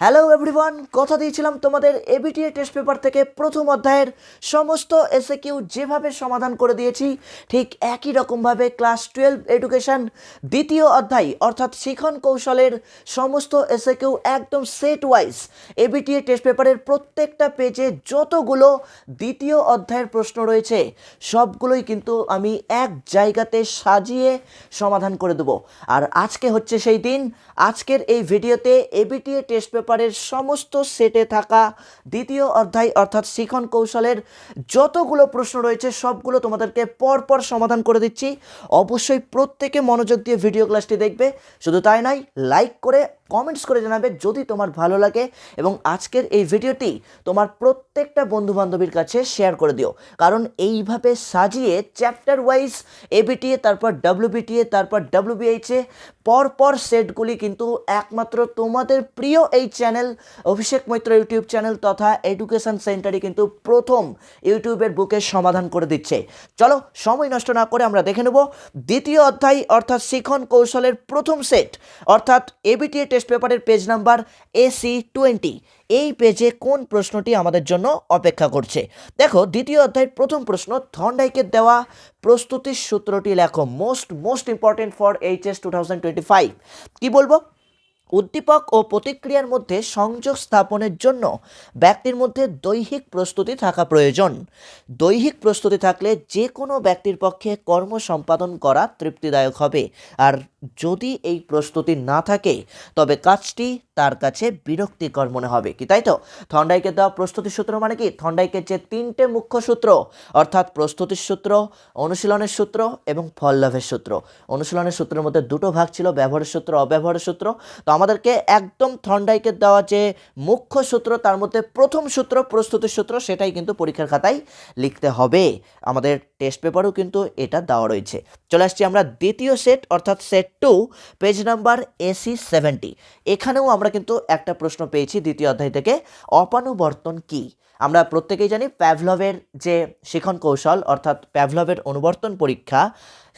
Hello everyone কথা দিয়েছিলাম তোমাদের এবিটিএ টেস্ট পেপার থেকে প্রথম অধ্যায়ের সমস্ত এসে কিউ যেভাবে সমাধান করে দিয়েছি, ঠিক একই রকমভাবে ক্লাস টুয়েলভ এডুকেশন দ্বিতীয় অধ্যায় অর্থাৎ শিখন কৌশলের সমস্ত এসে কিউ একদম সেট ওয়াইজ এবিটিএ টেস্ট পেপারের প্রত্যেকটা পেজে যতগুলো দ্বিতীয় অধ্যায়ের প্রশ্ন রয়েছে, সবগুলোই কিন্তু আমি এক জায়গাতে সাজিয়ে সমাধান করে দেবো। আর আজকে হচ্ছে সেই দিন, আজকের এই ভিডিওতে এবিটিএ টেস্ট পেপারের সমস্ত সেটে থাকা দ্বিতীয় অধ্যায় অর্থাৎ শিখন কৌশলের যতগুলো প্রশ্ন রয়েছে, সবগুলো তোমাদেরকে পরপর সমাধান করে দিচ্ছি। অবশ্যই প্রত্যেকে মনোযোগ দিয়ে ভিডিও ক্লাসটি দেখবে। শুধু তাই নয় লাইক করে কমেন্টস করে জানাবে যদি তোমার ভালো লাগে এবং আজকের এই ভিডিওটি তোমার প্রত্যেকটা বন্ধু বান্ধবীর কাছে শেয়ার করে দিও। কারণ এইভাবে সাজিয়ে চ্যাপ্টার ওয়াইজ এবিটিএ তারপর ডাব্লিউবিটিএ তারপর ডাব্লিউবিএইচে পরপর সেটগুলি কিন্তু একমাত্র তোমাদের প্রিয় এই channel Abhishek Maitra YouTube channel তথা এডুকেশন সেন্টারই কিন্তু প্রথম ইউটিউবের বুকের সমাধান করে দিচ্ছে। চলো, সময় নষ্ট না করে আমরা দেখে নেব দ্বিতীয় অধ্যায় অর্থাৎ শিখন কৌশলের প্রথম সেট, অর্থাৎ এবিটিএ টেস্ট পেপারের পেজ নাম্বার এসি টোয়েন্টি এই পেজে কোন প্রশ্নটি আমাদের জন্য অপেক্ষা করছে? দেখো, দ্বিতীয় অধ্যায়ের প্রথম প্রশ্ন, থন্ডাইকের দেওয়া প্রস্তুতির সূত্রটি লেখো most most important for HS two thousand twenty five কী বলব? উদ্দীপক ও প্রতিক্রিয়ার মধ্যে সংযোগ স্থাপনের জন্য ব্যক্তির মধ্যে দৈহিক প্রস্তুতি থাকা প্রয়োজন। দৈহিক প্রস্তুতি থাকলে যে কোনো ব্যক্তির পক্ষে কর্ম সম্পাদন করা তৃপ্তিদায়ক হবে। আর যদি এই প্রস্তুতি না থাকে, তবে কাজটি তার কাছে বিরক্তিকর মনে হবে। কি তাই তো? থন্ডাইকে দেওয়া প্রস্তুতির সূত্র মানে কি? থন্ডাইকের যে তিনটে মুখ্য সূত্র, অর্থাৎ প্রস্তুতির সূত্র, অনুশীলনের সূত্র এবং ফল লাভের সূত্র। অনুশীলনের সূত্রের মধ্যে দুটো ভাগ ছিল, ব্যবহারের সূত্র, অব্যবহারের সূত্র। তো আমাদেরকে একদম থন্ডাইকের দেওয়া যে মুখ্য সূত্র, তার মধ্যে প্রথম সূত্র প্রস্তুতির সূত্র, সেটাই কিন্তু পরীক্ষার খাতায় লিখতে হবে। আমাদের টেস্ট পেপারও কিন্তু এটা দেওয়া রয়েছে। চলে আসছি আমরা দ্বিতীয় সেট অর্থাৎ set two page number AC seventy এখানেও আমরা কিন্তু একটা প্রশ্ন পেয়েছি দ্বিতীয় অধ্যায় থেকে, অপানুবর্তন কি? আমরা প্রত্যেকেই জানি প্যাভলভের যে শিখন কৌশল, অর্থাৎ প্যাভলভের অনুবর্তন পরীক্ষা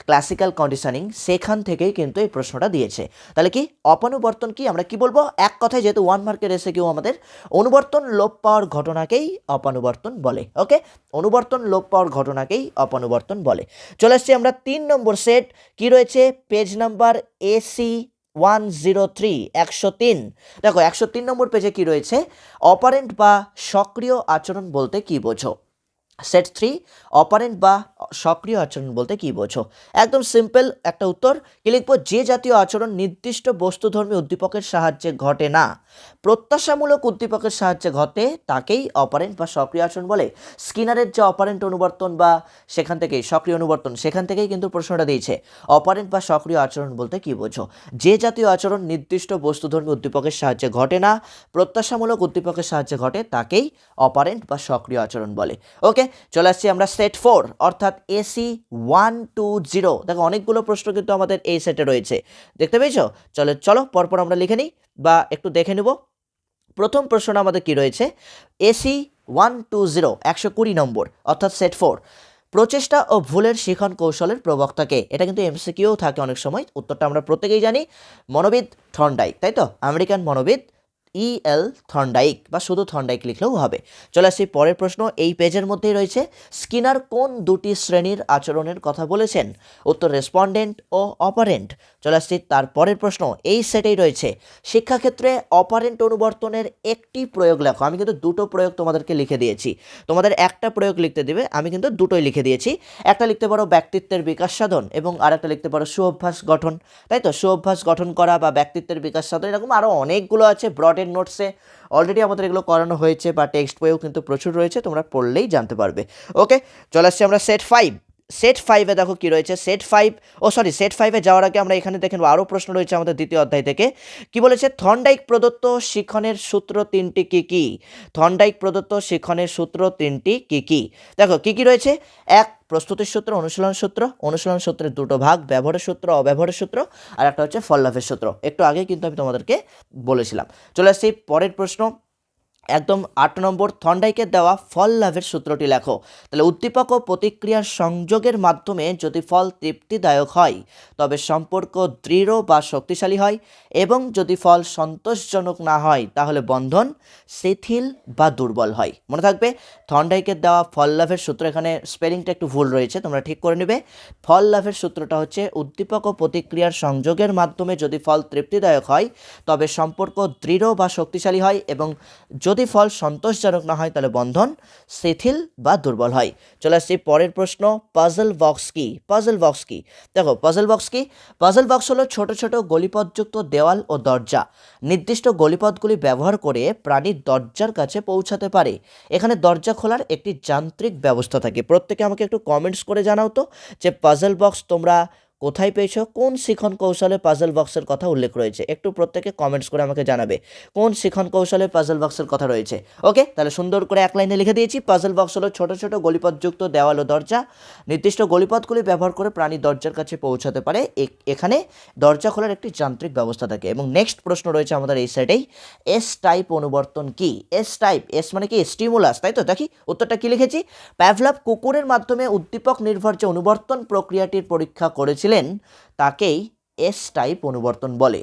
ক্লাসিক্যাল কন্ডিশনিং সেখান থেকেই কিন্তু এই প্রশ্নটা দিয়েছে। তাহলে কি অপানুবর্তন কি? আমরা কি বলব? এক কথায় যেহেতু ওয়ান মার্কের এসে কেউ আমাদের, অনুবর্তন লোপ পাওয়ার ঘটনাকেই অপানুবর্তন বলে ওকে অনুবর্তন লোপ পাওয়ার ঘটনাকেই অপানুবর্তন বলে। চলে আসছি আমরা তিন নম্বর সেট কি রয়েছে? Page number AC one zero three একশো তিন। দেখো, একশো তিন নম্বর পেজে কি রয়েছে? অপারেন্ট বা সক্রিয় আচরণ বলতে কি বোঝো? সেট থ্রি, অপারেন্ট বা সক্রিয় আচরণ বলতে কি বোঝো? একদম সিম্পল একটা উত্তর, কি লিখব? যে জাতীয় আচরণ নির্দিষ্ট বস্তুধর্মী উদ্দীপকের সাহায্যে ঘটে না। প্রত্যাশামূলক উদ্দীপকের সাহায্যে ঘটে তাকেই অপারেন্ট বা সক্রিয় আচরণ বলে। স্কিনারের যে অপারেন্ট অনুবর্তন বা সেখান থেকেই, সক্রিয় অনুবর্তন, সেখান থেকেই কিন্তু প্রশ্নটা দিয়েছে। অপারেন্ট বা সক্রিয় আচরণ বলতে কি বোঝো? যে জাতীয় আচরণ নির্দিষ্ট বস্তুধর্মী উদ্দীপকের সাহায্যে ঘটে না, প্রত্যাশামূলক উদ্দীপকের সাহায্যে ঘটে তাকেই অপারেন্ট বা সক্রিয় আচরণ বলে। ওকে চলে আসছি আমরা সেট ফোর অর্থাৎ এসি ওয়ান টু জিরো দেখো, অনেকগুলো প্রশ্ন কিন্তু আমাদের এই সেটে রয়েছে। দেখতে পেয়েছ? চলো চলো, পরপর আমরা লিখে নিই বা একটু দেখে নেব। প্রথম প্রশ্ন আমাদের কি রয়েছে? এসি ওয়ান টু জিরো একশো কুড়ি নম্বর, অর্থাৎ সেট ফোর প্রচেষ্টা ও ভুলের শিখন কৌশলের প্রবক্তাকে এটা কিন্তু এমসিকিউ থাকে অনেক সময়, উত্তরটা আমরা প্রত্যেকেই জানি। মনোবিদ থর্নডাইক তাই তো? আমেরিকান মনোবিদ ই এল থর্নডাইক বা শুধু থর্নডাইক লিখলেও হবে। চলে আসছি পরের প্রশ্ন, এই পেজের মধ্যেই রয়েছে, স্কিনার কোন দুটি শ্রেণির আচরণের কথা বলেছেন? উত্তর রেসপন্ডেন্ট ও অপারেন্ট চলে আসছি তার পরের প্রশ্ন, এই সেটেই রয়েছে, শিক্ষাক্ষেত্রে অপারেন্ট অনুবর্তনের একটি প্রয়োগ লেখো। আমি কিন্তু দুটো প্রয়োগ তোমাদেরকে লিখে দিয়েছি। তোমাদের একটা প্রয়োগ লিখতে দেবে, আমি কিন্তু দুটোই লিখে দিয়েছি। একটা লিখতে পারো ব্যক্তিত্বের বিকাশ সাধন এবং আর একটা লিখতে পারো সুঅভ্যাস গঠন। তাই তো? সুঅভ্যাস গঠন করা বা ব্যক্তিত্বের বিকাশ সাধন, এরকম আরও অনেকগুলো আছে ব্রডের নোটসে অলরেডি আমাদের এগুলো করানো হয়েছে বা টেক্সট বইও কিন্তু প্রচুর রয়েছে, তোমরা পড়লেই জানতে পারবে। ওকে চলে আসছি আমরা সেট ফাইভ সেট ফাইভে দেখো কি রয়েছে সেট ফাইভ ও সরি সেট ফাইভে যাওয়ার আগে আমরা এখানে দেখেন আরও প্রশ্ন রয়েছে আমাদের দ্বিতীয় অধ্যায় থেকে। কি বলেছে? থন্ডাইক প্রদত্ত শিক্ষণের সূত্র তিনটি কি কি? থন্ডাইক প্রদত্ত শিক্ষণের সূত্র তিনটি কি কি? দেখো, কি কি রয়েছে? এক, প্রস্তুতির সূত্র, অনুশীলন সূত্র, অনুশীলন সূত্রের দুটো ভাগ, ব্যবহারের সূত্র, অব্যবহারের সূত্র, আর একটা হচ্ছে ফল লাভের সূত্র। একটু আগে কিন্তু আমি তোমাদেরকে বলেছিলাম। চলে আসছি পরের প্রশ্ন। একদম আট নম্বর থন্ডাইকের দেওয়া ফল লাভের সূত্রটি লেখো। তাহলে উদ্দীপক ও প্রতিক্রিয়ার সংযোগের মাধ্যমে যদি ফল তৃপ্তিদায়ক হয়, তবে সম্পর্ক দৃঢ় বা শক্তিশালী হয় এবং যদি ফল সন্তোষজনক না হয়, তাহলে বন্ধন শিথিল বা দুর্বল হয়। মনে থাকবে থন্ডাইকের দেওয়া ফল লাভের সূত্র, এখানে স্পেলিংটা একটু ভুল রয়েছে, তোমরা ঠিক করে নেবে। ফল লাভের সূত্রটা হচ্ছে, উদ্দীপক ও প্রতিক্রিয়ার সংযোগের মাধ্যমে যদি ফল তৃপ্তিদায়ক হয়, তবে সম্পর্ক দৃঢ় বা শক্তিশালী হয় এবং যদি ফল সন্তোষজনক না হয়, তাহলে বন্ধন শিথিল বা দুর্বল হয়। চলে আসছি পরের প্রশ্ন পাজল বক্স কি? পাজল বক্স কি? দেখো পাজল বক্স কি? পাজল বক্স হলো ছোট ছোট গলিপথযুক্ত দেওয়াল ও দরজা। নির্দিষ্ট গলিপথগুলি ব্যবহার করে প্রাণীর দরজার কাছে পৌঁছাতে পারে। এখানে দরজা খোলার একটি যান্ত্রিক ব্যবস্থা থাকে। প্রত্যেকে আমাকে একটু কমেন্টস করে জানাও তো যে পাজল বক্স তোমরা কোথায় পেয়েছ? কোন শিখন কৌশলে পাজল বক্সের কথা উল্লেখ রয়েছে? একটু প্রত্যেকে কমেন্টস করে আমাকে জানাবে। কোন শিখন কৌশলে পাজল বক্সের কথা রয়েছে? ওকে তাহলে সুন্দর করে এক লাইনে লিখে দিয়েছি। পাজল বক্স হলো ছোট ছোট গলিপথযুক্ত দেওয়াল ও দরজা। নির্দিষ্ট গলিপথগুলি ব্যবহার করে প্রাণী দরজার কাছে পৌঁছাতে পারে। এখানে দরজা খোলার একটি যান্ত্রিক ব্যবস্থা থাকে। এবং নেক্সট প্রশ্ন রয়েছে আমাদের এই সাইডেই এস টাইপ অনুবর্তন কি? এস টাইপ এস মানে কি? স্টিমুলাস তাই তো? দেখি, উত্তরটা কি লিখেছি? প্যাভলাভ কুকুরের মাধ্যমে উদ্দীপক নির্ভর যে অনুবর্তন প্রক্রিয়াটির পরীক্ষা করেছিলেন তাকেই এস টাইপ অনুবর্তন বলে।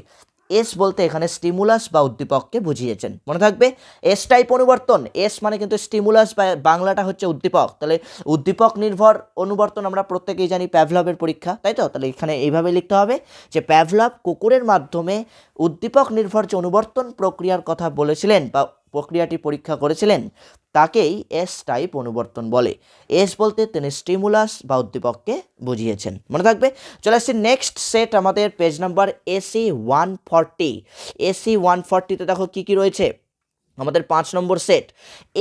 এস বলতে এখানে স্টিমুলাস বা উদ্দীপককে বুঝিয়েছেন। মনে থাকবে এস টাইপ অনুবর্তন এস মানে কিন্তু স্টিমুলাস বা বাংলাটা হচ্ছে উদ্দীপক। তাহলে উদ্দীপক নির্ভর অনুবর্তন আমরা প্রত্যেকেই জানি প্যাভলভের পরীক্ষা, তাই তো? তাহলে এখানে এইভাবে লিখতে হবে যে প্যাভলভ কুকুরের মাধ্যমে উদ্দীপক নির্ভর যে অনুবর্তন প্রক্রিয়ার কথা বলেছিলেন বা প্রক্রিয়াটি পরীক্ষা করেছিলেন তাকেই এস টাইপ অনুবর্তন বলে। এস বলতে তিনি স্টিমুলাস বা উদ্দীপককে বুঝিয়েছেন। মনে থাকবে? চলে আসছি নেক্সট সেট আমাদের page number AC one forty AC one ফর্টিতে দেখো কী কী রয়েছে? আমাদের পাঁচ নম্বর সেট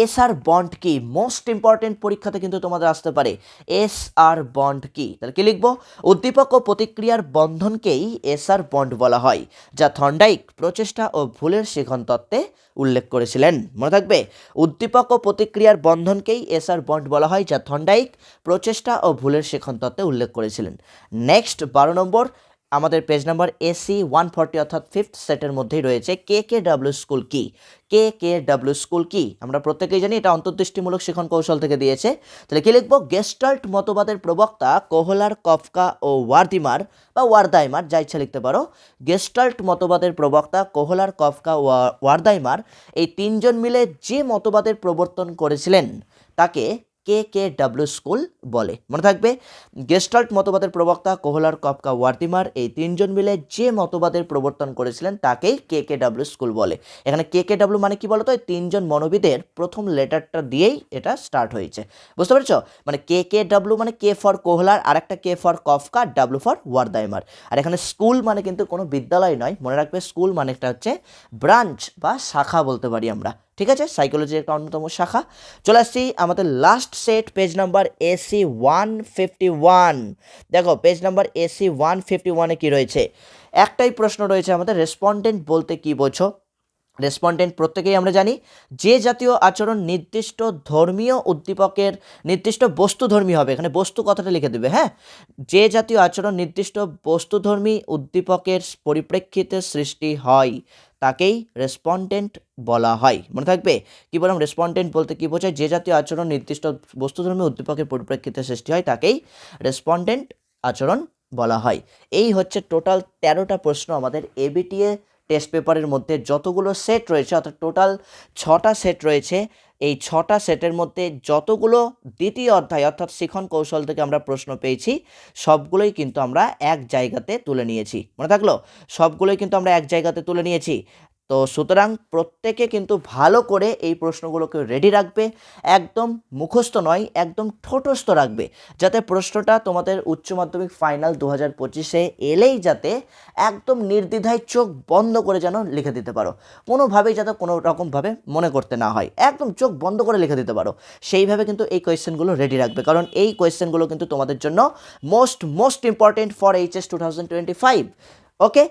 এস আর বন্ড কি মোস্ট ইম্পর্টেন্ট পরীক্ষাতে কিন্তু তোমাদের আসতে পারে। এস আর বন্ড কি তাহলে কি লিখব? উদ্দীপক ও প্রতিক্রিয়ার বন্ধনকেই এস আর বন্ড বলা হয়, যা থন্ডাইক, প্রচেষ্টা ও ভুলের শিখন তত্ত্বে উল্লেখ করেছিলেন। মনে থাকবে? উদ্দীপক ও প্রতিক্রিয়ার বন্ধনকেই এস আর বন্ড বলা হয়, যা থন্ডাইক, প্রচেষ্টা ও ভুলের শিখন তত্ত্বে উল্লেখ করেছিলেন। নেক্সট বারো নম্বর আমাদের page number AC one forty অর্থাৎ ফিফথ সেটের মধ্যেই রয়েছে কে কে ডাব্লিউ স্কুল কি? কে কে ডাব্লিউ স্কুল কি? আমরা প্রত্যেকেই জানি এটা অন্তর্দৃষ্টিমূলক শিখন কৌশল থেকে দিয়েছে। তাহলে কি লিখব? গেস্টাল্ট মতবাদের প্রবক্তা কোহলার, কফকা ও ওয়ার্দিমার বা ওয়ারদাইমার, যা ইচ্ছা লিখতে পারো। গেস্টাল্ট মতবাদের প্রবক্তা কোহলার, কফকা ওয়ারদাইমার এই তিনজন মিলে যে মতবাদের প্রবর্তন করেছিলেন, তাকে কে কে ডাব্লিউ স্কুল বলে। মনে থাকবে, গেস্টাল্ট মতবাদের প্রবক্তা কোহলার, কপকা ওয়ার্তিমার এই তিনজন মিলে যে মতবাদের প্রবর্তন করেছিলেন তাকেই কে কে ডাব্লিউ স্কুল বলে। এখানে কে কে ডাব্লিউ মানে কি বলতো? এই তিনজন মনোবিদের প্রথম লেটারটা দিয়েই এটা স্টার্ট হয়েছে। বুঝতে পেরেছ? মানে কে কে ডাব্লিউ মানে কে ফর কোহলার আর একটা K for Koffka W for Wertheimer. আর এখানে স্কুল মানে কিন্তু কোনো বিদ্যালয় নয়। মনে রাখবে, স্কুল মানে একটা হচ্ছে ব্রাঞ্চ বা শাখা বলতে পারি আমরা। ঠিক আছে? সাইকোলজির একটা অন্যতম শাখা। চলে আসছি আমাদের last set page number AC one fifty one দেখো page number AC one fifty ওয়ানে কী রয়েছে? একটাই প্রশ্ন রয়েছে আমাদের রেসপন্ডেন্ট বলতে কি বোঝো? রেসপন্ডেন্ট প্রত্যেকেই আমরা জানি, যে জাতীয় আচরণ নির্দিষ্ট ধর্মীয় উদ্দীপকের, নির্দিষ্ট বস্তুধর্মী হবে। এখানে বস্তু কথাটা লিখে দেবে হ্যাঁ? যে জাতীয় আচরণ নির্দিষ্ট বস্তুধর্মী উদ্দীপকের পরিপ্রেক্ষিতে সৃষ্টি হয়। তাকেই রেসপন্ডেন্ট বলা হয়। মনে থাকবে? কী বললাম? রেসপন্ডেন্ট বলতে কী বোঝায়? যে জাতীয় আচরণ নির্দিষ্ট বস্তুধর্মী উদ্দীপকের পরিপ্রেক্ষিতে সৃষ্টি হয়, তাকেই রেসপন্ডেন্ট আচরণ বলা হয়। এই হচ্ছে টোটাল তেরোটা প্রশ্ন আমাদের এবিটিএ টেস্ট পেপারের মধ্যে। যতগুলো সেট রয়েছে, অর্থাৎ টোটাল ছটা সেট রয়েছে এই ছটা সেটের মধ্যে যতগুলো দ্বিতীয় অধ্যায় অর্থাৎ শিখন কৌশল থেকে আমরা প্রশ্ন পেয়েছি, সবগুলোই কিন্তু আমরা এক জায়গাতে তুলে নিয়েছি। মনে থাকল? সবগুলোই কিন্তু আমরা এক জায়গাতে তুলে নিয়েছি। তো সুতরাং প্রত্যেকে কিন্তু ভালো করে এই প্রশ্নগুলোকে রেডি রাখবে, একদম মুখস্থ নয়, একদম ঠোঁটস্থ রাখবে, যাতে প্রশ্নটা তোমাদের উচ্চ মাধ্যমিক ফাইনাল দু হাজার পঁচিশে এলেই যাতে একদম নির্দ্বিধায় চোখ বন্ধ করে যেন লিখে দিতে পারো। কোনোভাবেই যাতে কোনো রকমভাবে মনে করতে না হয়, একদম চোখ বন্ধ করে লিখে দিতে পারো। সেইভাবে কিন্তু এই কোয়েশ্চেনগুলো রেডি রাখবে, কারণ এই কোয়েশ্চেনগুলো কিন্তু তোমাদের জন্য most most important for HS two thousand twenty five okay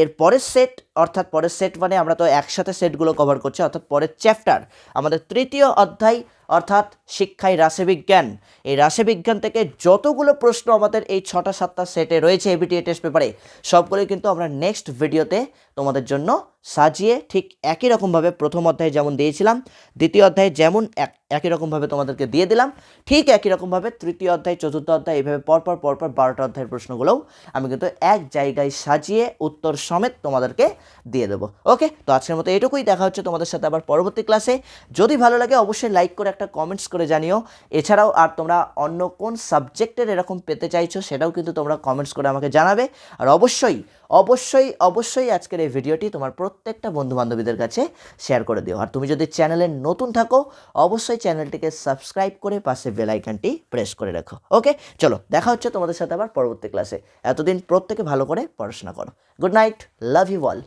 এর পরের সেট অর্থাৎ পরের সেট মানে আমরা তো একসাথে সেটগুলো কভার করছি, অর্থাৎ পরের চ্যাপ্টার আমাদের তৃতীয় অধ্যায় অর্থাৎ শিক্ষায় রাশিবিজ্ঞান। এই রাশিবিজ্ঞান থেকে যতগুলো প্রশ্ন আমাদের এই ছটা সাতটা সেটে রয়েছে এবিটিএ টেস্ট পেপারে সবগুলোই কিন্তু আমরা নেক্সট ভিডিওতে তোমাদের জন্য সাজিয়ে ঠিক একই রকমভাবে প্রথম অধ্যায়ে যেমন দিয়েছিলাম, দ্বিতীয় অধ্যায়ে যেমন এক, একই রকমভাবে তোমাদেরকে দিয়ে দিলাম, ঠিক একই রকমভাবে তৃতীয় অধ্যায়, চতুর্থ অধ্যায় এইভাবে পরপর পরপর বারোটা অধ্যায়ের প্রশ্নগুলোও আমি কিন্তু এক জায়গায় সাজিয়ে উত্তর সমেত তোমাদেরকে দিয়ে দেবো। ওকে তো আজকের মতো এটুকুই, দেখা হচ্ছে তোমাদের সাথে আবার পরবর্তী ক্লাসে যদি ভালো লাগে অবশ্যই লাইক করে একটা কমেন্টস করে জানিও। এছাড়াও, আর তোমরা অন্য কোন সাবজেক্টের এরকম পেতে চাইছো, সেটাও কিন্তু তোমরা কমেন্টস করে আমাকে জানাবে। আর অবশ্যই অবশ্যই অবশ্যই আজকের এই ভিডিওটি তোমার প্রত্যেকটা বন্ধু বান্ধবীদের কাছে শেয়ার করে দিও। আর তুমি যদি চ্যানেলে নতুন থাকো, অবশ্যই চ্যানেলটিকে সাবস্ক্রাইব করে পাশে বেল আইকনটি প্রেস করে রাখো। ওকে চলো, দেখা হচ্ছে তোমাদের সাথে আবার পরবর্তী ক্লাসে এতদিন প্রত্যেকে ভালো করে পড়াশোনা করো। Good night love you all